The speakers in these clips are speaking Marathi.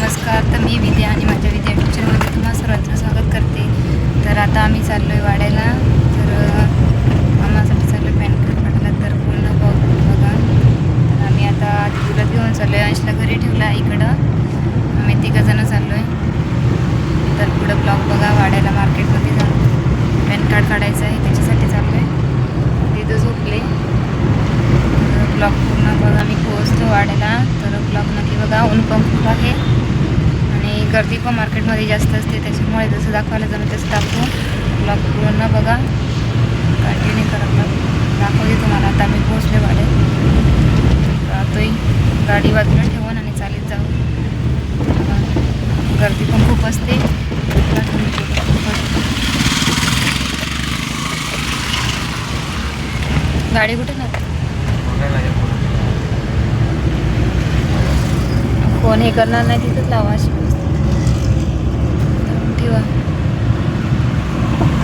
नमस्कार तर मी विद्या आणि माझ्या विद्या टीचरमध्ये तुम्हा सर्वांचं स्वागत करते. तर आता आम्ही चाललो आहे वाड्याला. तर आम्हासाठी चाललो आहे पॅन कार्ड काढायला तर पूर्ण बघ बघा. तर आम्ही आता तुला घेऊन चाललो आहे अंशला घरी ठेवला आहे इकडं. आम्ही तिघंजणं चाललो आहे तर पुढं ब्लॉग बघा वाड्याला मार्केटमध्ये जाऊन. पॅन कार्ड काढायचं आहे त्याच्यासाठी चाललो आहे तिथं झोपले. ब्लॉग पूर्ण बघा मी पोहोचतो वाड्याला. तर ब्लॉग नक्की बघा ऊन पण खूप आहे. गर्दी पण मार्केटमध्ये जास्त असते त्याच्यामुळे जसं दाखवायला जमेल तसं दाखवू. ब्लॉग पूर्ण बघा. कंटिन्यू करा ब्लॉग दाखवते तुम्हाला. आता मी पोहोचले वाड्यात राहतोय. गाडी बाजूला ठेवून आणि चालत जाऊ. गर्दी पण खूप असते. दाखवून खूप असते. गाडी कुठे ना फोन हे करणार नाही तिथंच लावा. अशी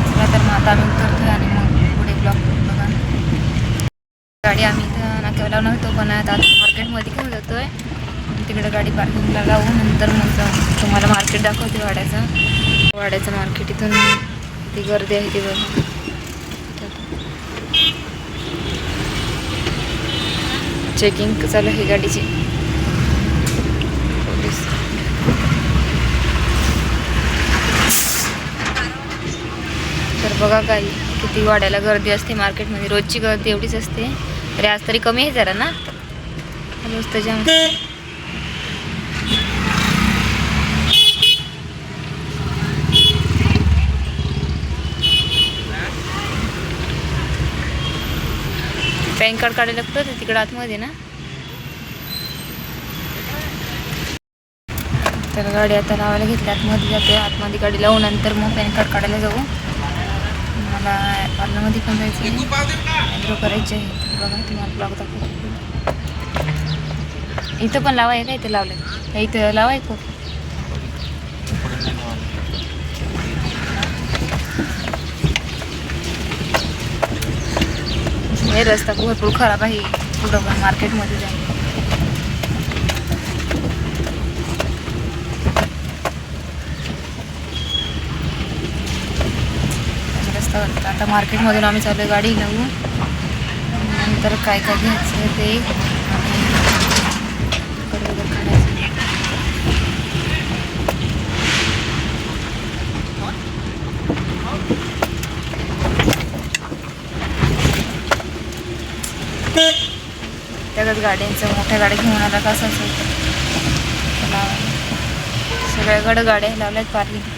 चला तर मग आता आम्ही उतरतो आणि मग पुढे ब्लॉक बघा. गाडी आम्ही इथं नाक्यावर लावणार होतो पण आता मार्केटमध्ये घेऊन जातो आहे तिकडे गाडी पार्किंगला लावू नंतर मग तुम्हाला मार्केट दाखवते वाड्याचं. वाड्याचं मार्केट इथून ती गर्दी आहे ती बघा. चेकिंग चालू आहे गाडीची पोलीस तर बघा काही किती वाड्याला गर्दी असते मार्केटमध्ये. रोजची गर्दी एवढीच असते. तरी आज तरी कमी आहे जरा ना? रोज पॅन कार्ड काढायला लागतं तिकडं आतमध्ये ना? तर गाडी आता लावायला घेतली. आतमध्ये जाते आतमध्ये गाडी लावून नंतर मग पॅन कार्ड काढायला जाऊ. मला पार्लरमध्ये पण जायचं आहे. करायचे आहे. बघा तुम्हाला ब्लॉग दाखवतो इथं पण लावाय का इथं लावलं इथं लावाय खूप हे रस्ता भरपूर खराब आहे. पुढं पण मार्केटमध्ये जाईल असं वाटतं. आता मार्केटमधून आम्ही चालू आहे गाडी लावू नंतर काय काय घ्यायचं ते आणि गाड्यांचं मोठ्या गाड्या घेऊन आला कसं असेल सगळ्या गड गाड्या लावल्यात पार्किंग.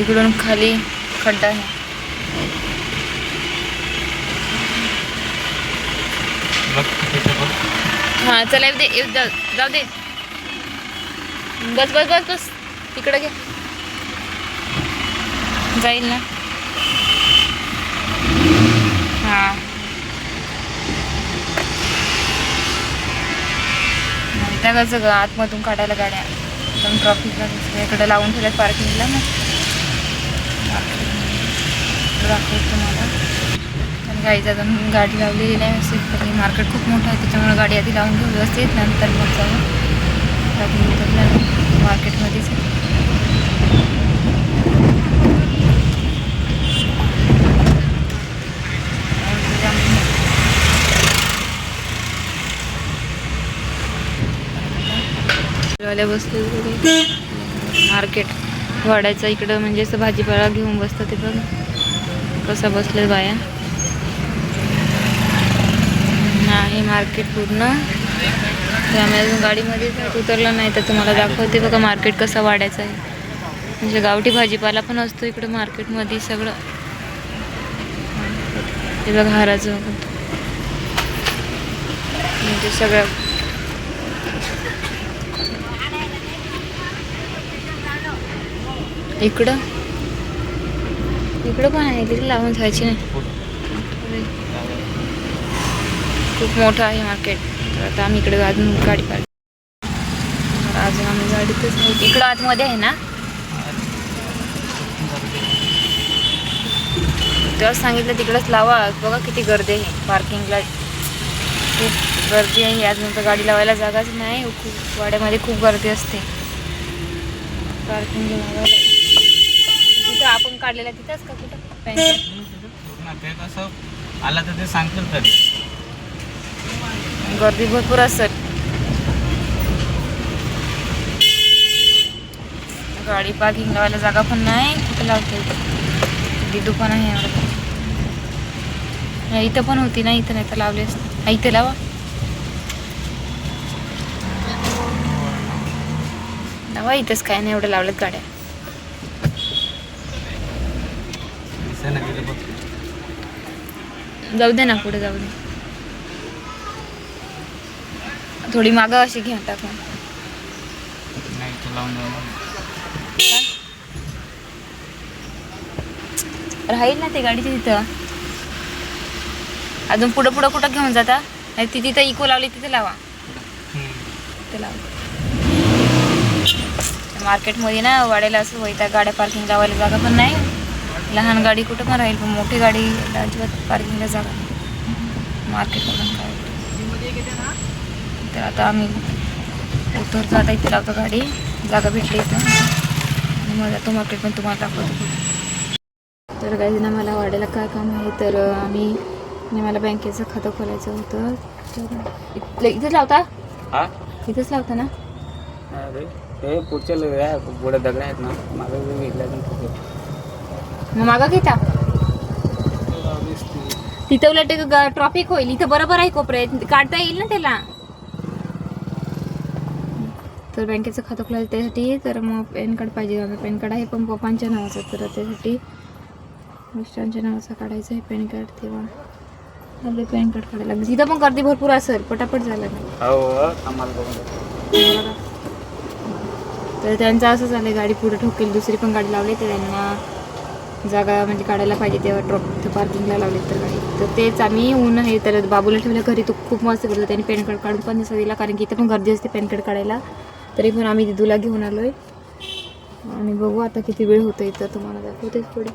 इकडून खाली खड्डा आहे. हां चला येऊ दे येऊ जाऊ जाऊ दे. बस बस बस बस. तिकडे घे. जाईल ना? हां. त्याच आतमधून काढायला गाड्या. एकदम ट्रॉफिकला इकडे लावून ठेवल्यात पार्किंगला ना. दाखवतो तुम्हाला. आणि गाडीचा अजून गाडी लावलेली नाही व्यवस्थित तरी मार्केट खूप मोठं आहे त्याच्यामुळे गाडी आधी लावून घेऊ व्यवस्थित नंतर मग जाऊन गाडी उतरल्या मार्केटमध्येच वाल्या मार्केट वाड्याचा इकडं म्हणजे असं भाजीपाला घेऊन बसतं ते बघ. कसं बसले बाया? नाही मार्केट पूर्ण. त्यामुळे अजून गाडीमध्ये उतरलं नाही तर तुम्हाला दाखवते बघा मार्केट कसं वाढायचं आहे. म्हणजे गावठी भाजीपाला पण असतो इकडं मार्केटमध्ये सगळं. हे बघा हाराचं. म्हणजे सगळं. इकडं? इकडं पण आहे तिथे लावून जायची नाही. खूप मोठं आहे मार्केट तर आता आम्ही इकडे अजून गाडी पाहिजे अजून आम्ही गाडीतच नाही. इकडं आतमध्ये आहे ना? तेव्हाच सांगितलं तिकडंच लावा. बघा किती गर्दी आहे पार्किंगला खूप गर्दी आहे. अजून तर गाडी लावायला जागाच नाही. खूप वाड्यामध्ये खूप गर्दी असते. पार्किंगला लावायला आपण काढलेला तिथंच का कुठं? ते कसं आला तर ते सांगतील तरी गर्दी भरपूर असत गाडी पार्किंग लावायला जागा पण नाही कुठे लावते? दिदू पण आहे एवढं इथं पण होती ना इथं नाही तर लावली असते. इथे लावा. लावा इथंच काय नाही एवढं लावलेत गाड्या दिसे ना तिथे बघ जाऊ दे ना पुढे जाऊ दे. थोडी मागं अशी घ्या टाकून. राहील ना ते गाडीच्या तिथं. अजून पुढं पुढं कुठं घेऊन जाता? नाही ती तिथं इको लावली तिथे लावा. तिथे लावा. मार्केटमध्ये ना वाड्याला असं होईता गाड्या पार्किंग लावायला जागा पण नाही. लहान गाडी कुठं पण राहील पण मोठी गाडी अजिबात पार्किंगला जागा नाही. मार्केटमधून काय तर आता आम्ही उतरतो आता इथे लावतो गाडी. जागा भेटली इथं. आणि मग जातो मार्केट पण तुम्हाला दाखवतो तर काही ना मला वाड्याला काय काम आहे तर आम्ही मला बँकेचं खातं खोलायचं होतं. तर इथले इथेच लावता? इथेच लावता ना? पुढच्या गोड्या दगड आहेत ना. माझं घेतल्या मग मागं घेता. तिथं उलट ट्रॉफिक होईल. इथं बरोबर आहे कोपऱ्यात. काढता येईल ना त्याला? तर बँकेचं खातं खोलायचं त्यासाठी. तर मग पॅन कार्ड पाहिजे. माझं पॅन कार्ड आहे पण पप्पांच्या नावाचं. तर त्यासाठी मिस्टरांच्या नावाचं काढायचं आहे पॅन कार्ड तेव्हा. आपले पॅन कार्ड काढायला लागेल. तिथं पण गर्दी भरपूर असेल. पटापट झालं हो बघा. तर त्यांचं असं झालं गाडी पुढे ठोकेल. दुसरी पण गाडी लावली तर त्यांना. जागा म्हणजे काढायला पाहिजे तेव्हा ट्रॉप ते पार्किंगला लावली तर गाडी. तर तेच आम्ही ऊन आहे तर बाबूला ठेवलं घरी तो खूप मस्त करतो. त्याने पॅन कार्ड काढून पण दिला कारण की इथं पण गर्दी असते पॅन कार्ड काढायला. तरी पण आम्ही दिदूला घेऊन आलो आहे आणि बघू आता किती वेळ होतो इथं तुम्हाला दाखवतेच पुढे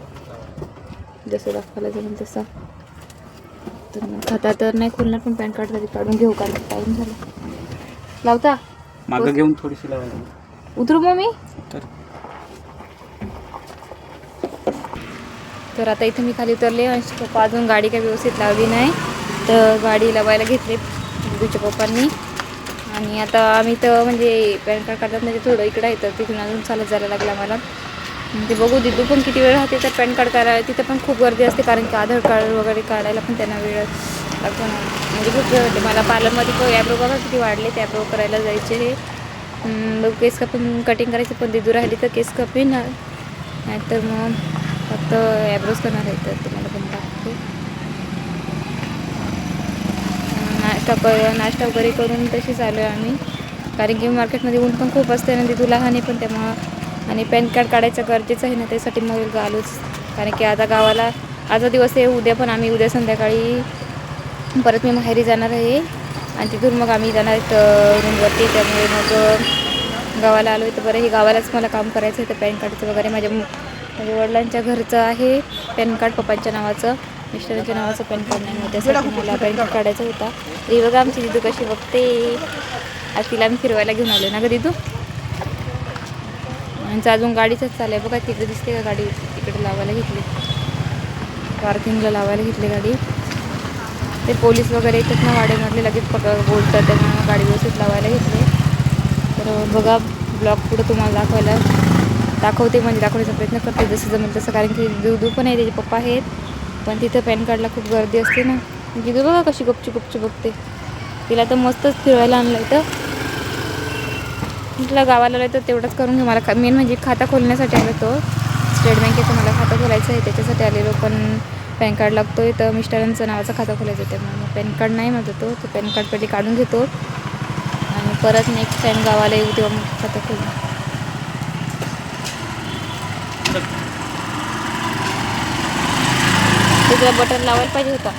जसं दाखवायला जमेल तसा. तर खाता तर नाही खोलणार पण पॅन कार्ड तरी काढून घेऊ कारण टाईम झाला. लावता? मागं घेऊन थोडीशी लावायची उतरू मग मी? तर आता इथं मी खाली उतरले आणि पप्पा अजून गाडी काही व्यवस्थित लावली नाही. तर गाडी लावायला घेतली तुझ्या पप्पांनी. आणि आता आम्ही तर म्हणजे पॅन कार्ड काढतात म्हणजे थोडं इकडं आहे तर तिथून अजून चालत जायला लागला मला म्हणजे ते बघू दिदू पण किती वेळ राहते तर पॅन कार्ड काढायला. तिथं पण खूप गर्दी असते कारण की आधार कार्ड वगैरे काढायला पण त्यांना वेळ लागतो ना. म्हणजे खूप वेळ होते. मला पार्लरमध्ये पण ॲब्रो बघा किती वाढले ते ॲब्रो करायला जायचे हे. मग केस कापून कटिंग करायचं पण दिदू राहिली तर केस कापीन. तर मग फक्त ॲब्रोज करणार आहे तर तुम्हाला पण दाखवते. नाश्ता क नाश्ता वगैरे करून तशीच आलो आहे आम्ही. कारण की मार्केटमध्ये ऊन पण खूप असते आणि तिथू लहान आहे पण त्यामुळं आणि पॅन कार्ड काढायचं गरजेचं आहे ना त्यासाठी मग आलोच कारण की आता गावाला आजचा दिवस आहे उद्या पण आम्ही उद्या संध्याकाळी परत मी माहेरी जाणार आहे. आणि तिथून मग आम्ही जाणार आहेत रूमवरती त्यामुळे मग गावाला आलो आहे तर बरं हे गावालाच मला काम करायचं आहे तर पॅन कार्डचं वगैरे माझ्या म्हणजे माझ्या वडिलांच्या घरचं आहे पॅन कार्ड पप्पांच्या नावाचं मिस्टरांच्या नावाचं पॅन कार्ड नाही होतं त्यासाठी मला पॅन कार्ड काढायचा होता. तर ही बघा आमची दिदू कशी बघते. आज तिला आम्ही फिरवायला घेऊन आलो ना ग दिदू? आणि अजून गाडीचंच चालू आहे. बघा तिकडे दिसते का गाडी? तिकडे लावायला घेतली. पार्किंगला लावायला घेतली गाडी. ते पोलीस वगैरे येतात ना वाड्यामधले. लगेच पक बोलतात. त्यांना गाडी व्यवस्थित लावायला घेतली. तर बघा ब्लॉग पुढं तुम्हाला दाखवायला. दाखवते म्हणजे दाखवण्याचा प्रयत्न करते. जसं जमेल तसं कारण की दुदू पण आहे त्याचे पप्पा आहेत. पण तिथं पॅन कार्डला खूप गर्दी असते ना. दिदू बघा कशी गपची गपची बघते. तिला तर मस्तच फिरवायला आणलं इथं म्हटलं गावाला आलं तर तेवढंच करून घे. मला मेन म्हणजे खाता खोलण्यासाठी आलो तो स्टेट बँकेचं मला खातं खोलायचं आहे त्याच्यासाठी आलेलो. पण पॅन कार्ड लागतो आहे तर मिस्टरांचं नावाचं खातं खोलायचं आहे मग पॅन कार्ड नाही माझं तो तो पॅन कार्ड पहिले काढून घेतो. आणि परत नेक्स्ट टाईम गावाला येऊ तेव्हा मग खातं खोलू. तिकडे बटन लावायला पाहिजे होता.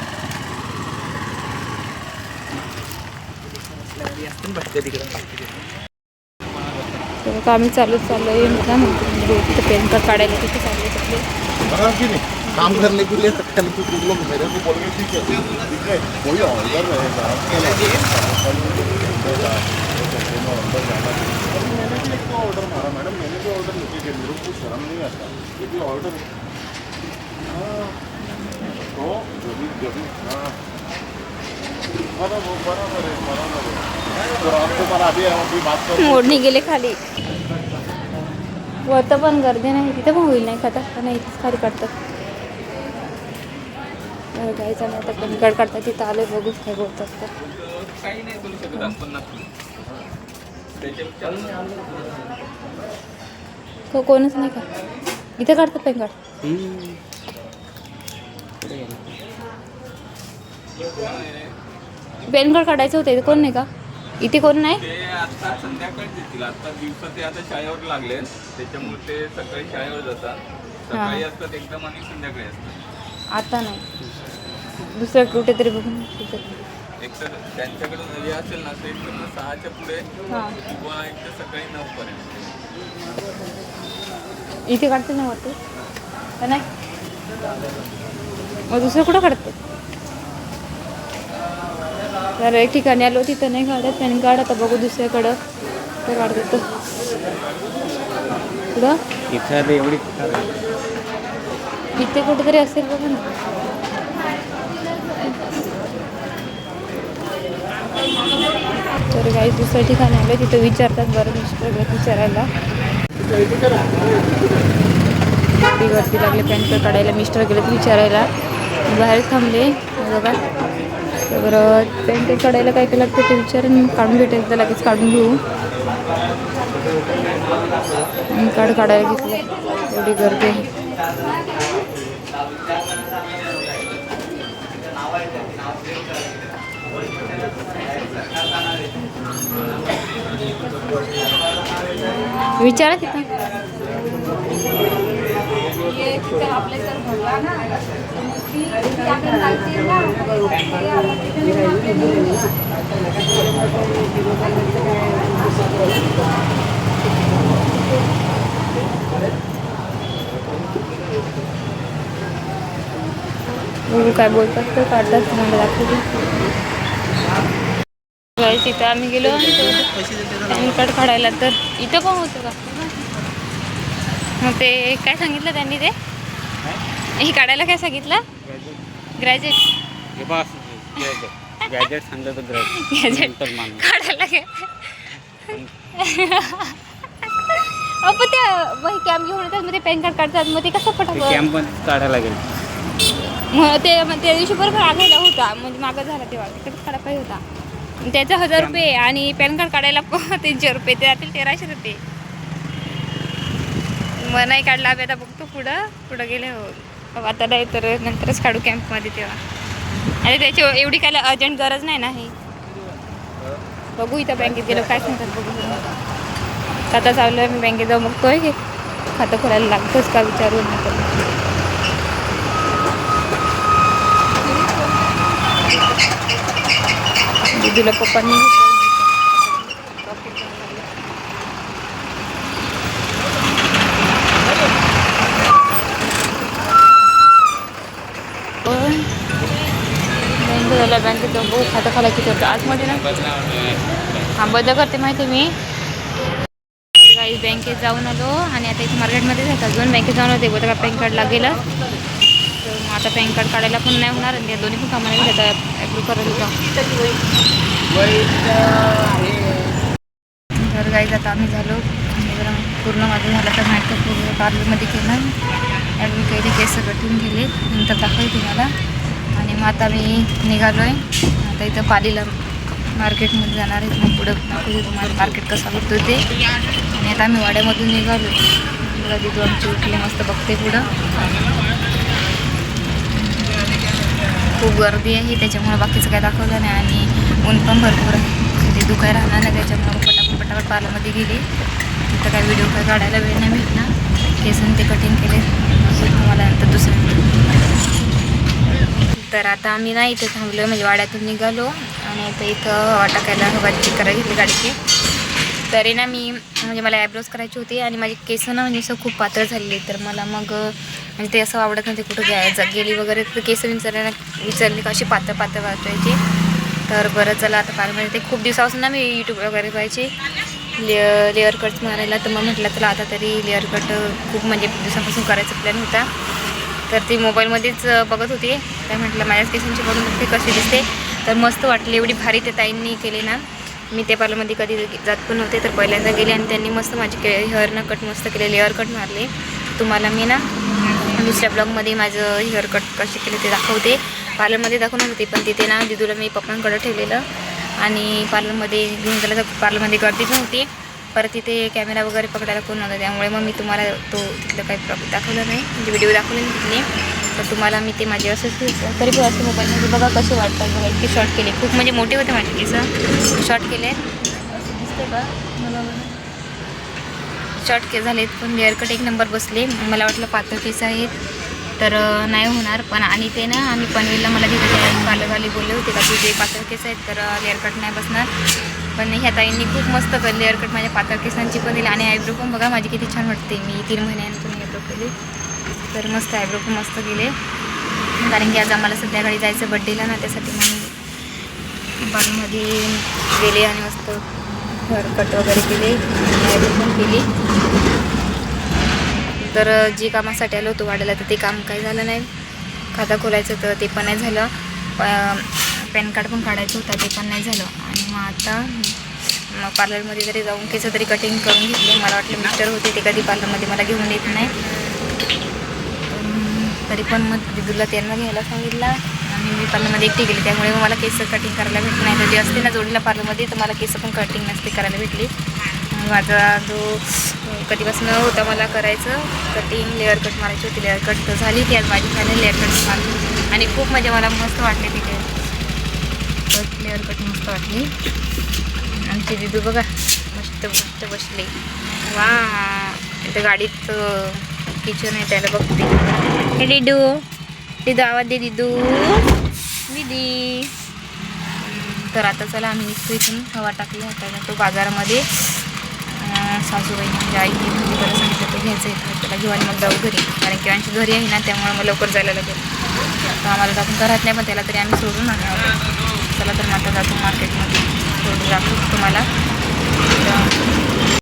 तर चालू आम्ही चालूच आहे तिथं पेन कार्ड काढायला तिथे चालले तिथले काम करने के लिए कल को तुम लोग मेरे को बोल ठीक है ठीक है कोई ऑर्डर रहेगा मैंने भी ऑर्डर मारा मैडम मैंने भी ऑर्डर लेके गया मेरे को शर्म नहीं आता ये भी ऑर्डर हाँ. हाँ. बराबर बराबर बराबर बात मोडणी गेले खाली. वरतं पण गर्दी नाही तिथं पण होईल नाही खाता. का नाही इथेच खाली काढतात. तर गाईचा नाही आता पण गड काढतात तिथं आले बघूच काय बोलतात तर काही नाही शकत आपण तो कोणच नाही का? इथे काढतात पॅन कार्ड हम्म. पुढे गेला. पॅन कार्ड काढायचं होतं इथे कोण नाही का? इथे कोण नाही? ते आता संध्याकाळी येतील आता दिवसा ते आता शाळेवर लागले. त्याच्यामुळे ते सकाळी शाळेवर जातात. सकाळी असतात एकदम आणि संध्याकाळी असतात. आता नाही. दुसरं कुठेतरी बघून. एक तर त्यांच्याकडे हे असेल ना ते एकदम सहाच्या पुढे हां. किंवा एक तर सकाळी नऊ पर्यंत इथे काढते ना वरती का नाही? मग दुसरं कुठं काढते तर एक ठिकाणी आलो तिथं नाही काढत पॅन कार्ड आता बघू दुसऱ्याकडं ते काढतात तर कुठं इथं कुठेतरी असेल बघा ना। तर काही दुसऱ्या ठिकाणी आलं तिथं विचारतात बरं मिस्टर विचारायला. वरती लागले पॅन कार्ड काढायला मिस्टर गेले विचारायला. बाहेर थांबले बघा तर बरं काढायला काय काय लागतं ते विचारून काढून भेटेल तर लगेच काढून घेऊ. काढ कार्ड काढायला घेतलं. एवढी गर्दी. आहे विचारा तिथं. बघू काय बोलतात ते काढतात तुम्हाला दाखवते तिथं आम्ही गेलो पॅन कार्ड काढायला. तर इथं पण होतं का? मग ते काय सांगितलं त्यांनी ते? हे काढायला काय सांगितलं? ग्रॅज्युएट हे बस गॅजेट सांगलं तर Gadget. नंतर मान काढायला काय अहो त्या वही कॅम्प घेऊन येतात मग ते पॅन कार्ड काढतात मग ते कसं ते फटाफट कॅम्प पण काढायला लागेल. मग ते मग त्या दिवशी बरोबर आगायला होता म्हणजे मागं झाला तेव्हा तिकडे काढा पाहिजे होता. त्याचा हजार रुपये आणि पॅन कार्ड काढायला प- तीनशे रुपये त्यातील तेराशे रुपये. मग नाही काढला आम्ही आता बघतो पुढं. पुढं गेले हो आता नाही तर नंतरच काढू कॅम्पमध्ये तेव्हा. आणि त्याची एवढी काय अर्जंट गरज नाही ना ही. बघू इथं बँकेत गेलो काय सांगतात बघू. आता चाललो आहे मी बँकेत जाऊ बघतोय घे. खातं खोलायला लागतोच का विचारून नंतर दीदीला पप्पांनी बँक बँकेत जाऊन बघू खातं खाला किती होतं आतमध्ये ना? हा बदल करते माहिती मी. काही बँकेत जाऊन आलो आणि आता इथे मार्केटमध्ये जायचं. अजून बँकेत जाऊन होते बघा पॅन कार्ड लागेल. तर मग आता पॅन कार्ड काढायला पण नाही होणार आणि दोन्ही पण कामाला घेतात ॲप्रूव्ह करायला जाऊ तर गाईज आता आम्ही झालो. पूर्ण माझं झालं तर नाटक पूर्ण पार्लरमध्ये केलं. ॲडमिट केली केस कटून गेले. नंतर दाखवले तुम्हाला. आणि मग आता मी निघालो आहे आता इथं पालीला मार्केटमध्ये जाणार आहे. मग पुढं दाखवते तुम्हाला मार्केट कसं होतं ते. आणि आता आम्ही वाड्यामधून निघालो मला तिथं आमची उठली मस्त बघते पुढं. खूप गर्दी आहे त्याच्यामुळे बाकीचं काय दाखवलं नाही. आणि ऊन पण भरपूर आहे. म्हणजे ते दुखाय राहणार नाही त्याच्यामुळे पटापट पटापट पार्लरमध्ये गेली. तिथं काय व्हिडिओ काय काढायला वेळ नाही भेटणार. केसन ते कटिंग केले. मग तुम्हाला नंतर दुसरं. तर आता आम्ही ना इथे थांबलो म्हणजे वाड्यातून निघालो आणि आता इथं हवा टाकायला हवा चेक करायला घेतली गाडीची. तरी ना मी म्हणजे मला आयब्रोज करायची होती आणि माझी केस ना म्हणजे असं खूप पातळ झालेली तर मला मग म्हणजे ते असं आवडत नव्हते कुठं घ्यायचं गेली वगैरे तर केस विचारायला विचारली का अशी पातळ पातळ वाचायची तर बरं चला आता पार्लरमध्ये म्हणजे ते खूप दिवसापासून ना मी यूट्यूब वगैरे पाहायची. लेअर लेअर कट मारायला तर मग म्हटलं चला आता तरी लेअर कट खूप म्हणजे दिवसापासून करायचा प्लॅन होता. तर ती मोबाईलमध्येच बघत होती. तर म्हटलं माझ्याच केसांची बघून बघते कशी दिसते. तर मस्त वाटली एवढी भारी त्या ताईंनी केली ना. मी ते पार्लरमध्ये कधी जात पण नव्हते तर पहिल्यांदा गेले आणि त्यांनी मस्त माझी के हेअरनं कट मस्त केले लेअर कट मारले. तुम्हाला मी ना दुसऱ्या ब्लॉगमध्ये माझं हेअर कट कसे केले ते दाखवते. पार्लरमध्ये दाखवणार होते पण तिथे ना दिदूला मी पप्पांकडं ठेवलेलं. आणि पार्लरमध्ये घेऊन गेलं तर पार्लरमध्ये गर्दी पण होती. परत तिथे कॅमेरा वगैरे पकडायला कोण नव्हतं त्यामुळे मग मी तुम्हाला तो तिथलं काही प्रॉब्लेम दाखवला नाही. म्हणजे व्हिडिओ दाखवले तिथले. तर तुम्हाला मी ते माझे असं तरी पण असे मोबाईलमध्ये बघा कसे वाटतात बघा इतके शॉर्ट केले. खूप म्हणजे मोठे होते माझे केस शॉर्ट केले. असं दिसते का? मला शॉर्ट के झालेत पण हेअरकट एक नंबर बसले. मला वाटलं पातळ केस आहेत. तर नाही होणार. पण आणि ते ना आम्ही पनवेलला मला तिथे त्या पार्लरवाली बोलले होते का तुझे पातळ केस आहेत तर लेअरकट नाही बसणार. पण ह्या ताईंनी खूप मस्त लेअर लेअरकट माझ्या पातळ केसांची पण दिली आणि आयब्रो पण बघा माझी किती छान वाटते. मी तीन महिन्यानंतर आयब्रो केली. तर मस्त आयब्रो पण मस्त केले कारण की आज आम्हाला संध्याकाळी जायचं बड्डेला ना त्यासाठी मग बालमध्ये गेले आणि मस्त हेअरकट वगैरे केले. आयब्रो पण केली. तर जे कामासाठी आलो होतो वाढायला तर ते काम काही झालं नाही. खाता खोलायचं तर ते पण नाही झालं. प- पॅन कार्ड पण काढायचं होतं ते पण नाही झालं. आणि मग आता पार्लरमध्ये जरी जाऊन केस तरी कटिंग करून घेतले. मला वाटलं मिस्टर होते ते कधी पार्लरमध्ये मला घेऊन येत नाही. तरी पण मग दिदूला त्यांना घ्यायला सांगितलं. आणि मी पार्लरमध्ये एकटी गेली त्यामुळे मग मला केस कटिंग करायला भेटलं नाही. तर जे असते ना जोडीला पार्लरमध्ये तर मला केस पण कटिंग नसते करायला भेटली. माझा जो कधीपासून होता मला करायचं कटिंग लेअर कट मारायची होती. लेअर कट तर झाली ती आज माझी झाली लेअर कट मारली आणि खूप म्हणजे मला मस्त वाटले तिथे. कट लेअर कट मस्त वाटली. आमची दिदू बघा मस्त मस्त बसली. वा! इथं गाडीत किचन आहे त्याला बघते. हे दिदू दिदू आवाज दे दिदू. दिदी. तर आता चला आम्ही निघतो इथून. हवा टाकली होता तो बाजारामध्ये. सासूबाई म्हणजे आई म्हणजे बरं सांगितलं तर घ्यायचं आहे त्याला घेऊ आणि मग जाऊ घरी. कारण की आमची घरी आहे ना त्यामुळे मग लवकर जायला लागेल. तर आम्हाला जाऊन घरात नाही पण त्याला तरी आम्ही सोडून आणणार चला तर मग आता जातो मार्केटमध्ये सोडून दाखवू तुम्हाला. तर